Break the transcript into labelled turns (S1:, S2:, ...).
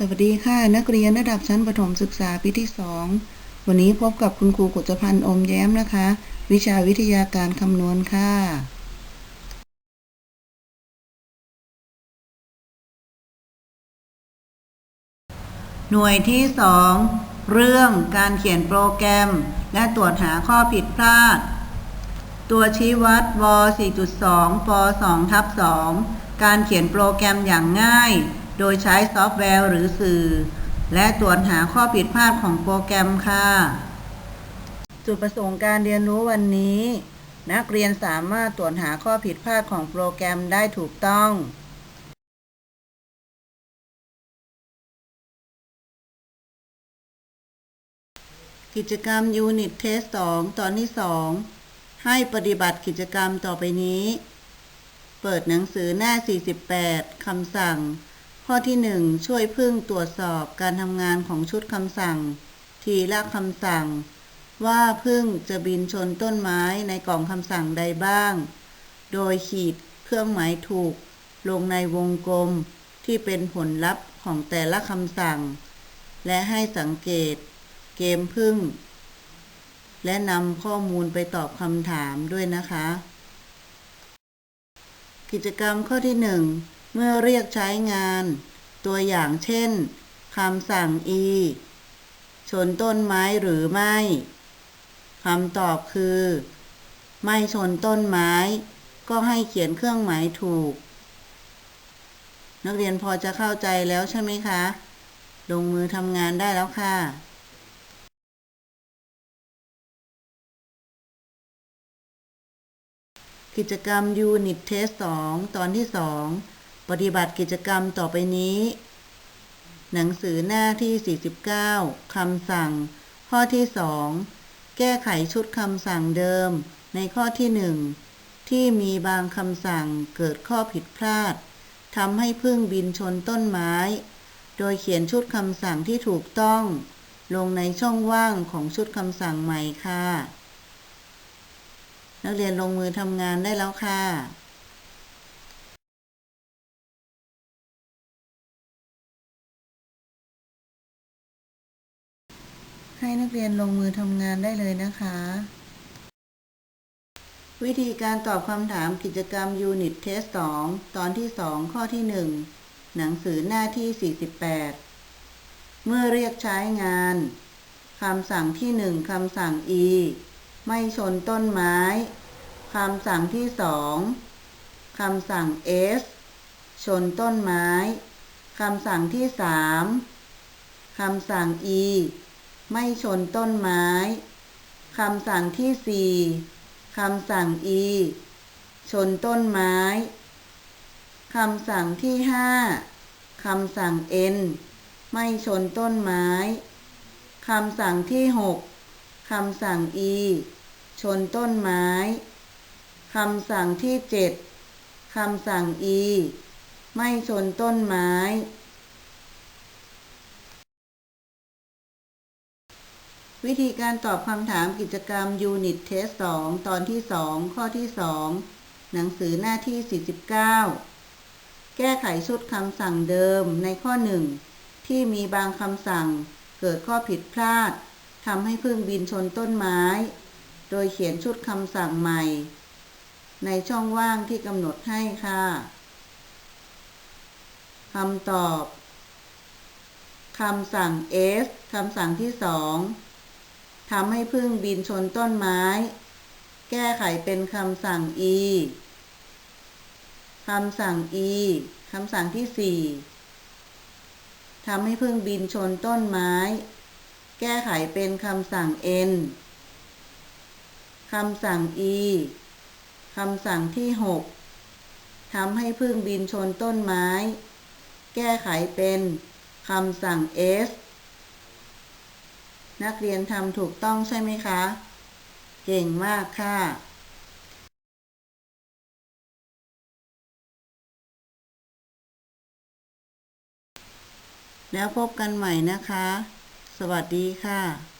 S1: สวัสดีค่ะ นักเรียนระดับชั้นประถมศึกษาปีที่ 2 วันนี้พบกับคุณครูกุจพันธ์อมแย้มนะคะ วิชาวิทยาการคำนวณค่ะ หน่วยที่ 2 เรื่องการเขียนโปรแกรม และตรวจหาข้อผิดพลาด ตัวชี้วัดว 4.2 ป 2 ทับ 2 การเขียนโปรแกรมอย่างง่าย โดยใช้ซอฟต์แวร์หรือสื่อ และตรวจหาข้อผิดพลาดของโปรแกรมค่ะ จุดประสงค์การเรียนรู้วันนี้ นักเรียนสามารถตรวจหาข้อผิดพลาดของโปรแกรมได้ถูกต้องกิจกรรมยูนิตเทส2ตอนที่ 2 ให้ปฏิบัติกิจกรรมต่อไปนี้ เปิดหนังสือหน้า 48 คำสั่ง ข้อที่ 1 ช่วยพึ่งตรวจสอบการทำงานของชุดคำสั่ง ทีละคำสั่ง ว่าพึ่งจะบินชนต้นไม้ในกล่องคำสั่งใดบ้าง โดยขีดเครื่องหมายถูก ลงในวงกลมที่เป็นผลลัพธ์ของแต่ละคำสั่ง และให้สังเกต เกมพึ่ง และนำข้อมูลไปตอบคำถามด้วยนะคะ กิจกรรมข้อที่ 1 มื่อเรียกใช้งาน ตัวอย่างเช่นคำสั่ง e ชนต้นไม้หรือไม่คำตอบคือ ไม่ชนต้นไม้ ก็ให้เขียนเครื่องหมายถูก นักเรียนพอจะเข้าใจแล้วใช่ไหมคะ ลงมือทำงานได้แล้วค่ะกิจกรรมยูนิตเทส2ตอนที่ 2 ปฏิบัติกิจกรรมต่อไปนี้ หนังสือหน้าที่ 49 คำสั่ง ข้อที่ 2 แก้ไขชุดคำสั่งเดิม ในข้อที่ 1 ที่มีบางคำสั่งเกิดข้อผิดพลาดทำให้พึ่งบินชนต้นไม้ โดยเขียนชุดคำสั่งที่ถูกต้อง ลงในช่องว่างของชุดคำสั่งใหม่ค่ะ นักเรียนลงมือทำงานได้แล้วค่ะ ให้นักเรียนลงมือทำงานได้เลยนะคะ วิธีการตอบคำถามกิจกรรมยูนิตเทส2ตอนที่ 2 ข้อที่ 1 หนังสือหน้าที่ 48 เมื่อเรียกใช้งานคำสั่งที่ 1คำสั่ง e ไม่ชนต้นไม้คำสั่งที่ 2คำสั่ง s ชนต้นไม้คำสั่งที่ 3คำสั่ง e ไม่ชนต้นไม้ คำสั่งที่4คำสั่ง e ชนต้นไม้ คำสั่งที่5คำสั่ง n ไม่ชนต้นไม้ คำสั่งที่6คำสั่ง e ชนต้นไม้ คำสั่งที่7คำสั่ง e ไม่ชนต้นไม้ วิธีการตอบคำถามกิจกรรมยูนิตเทส2ตอนที่ 2 ข้อที่ 2 หนังสือหน้าที่ 49 แก้ไขชุดคำสั่งเดิมในข้อ 1 ที่มีบางคำสั่ง เกิดข้อผิดพลาดทำให้พึ่งบินชนต้นไม้ โดยเขียนชุดคำสั่งใหม่ ในช่องว่างที่กำหนดให้ค่ะคำตอบคำสั่ง S คำสั่งที่สอง ทำให้พึ่งบินชนต้นไม้ แก้ไขเป็นคำสั่ง E คำสั่ง E คำสั่งที่สี่ทำให้พึ่งบินชนต้นไม้ แก้ไขเป็นคำสั่ง N คำสั่ง E คำสั่งที่หกทำให้พึ่งบินชนต้นไม้ แก้ไขเป็นคำสั่ง S นักเรียนทำถูกต้องใช่ไหมคะ เก่งมากค่ะแล้วพบกันใหม่นะคะ สวัสดีค่ะ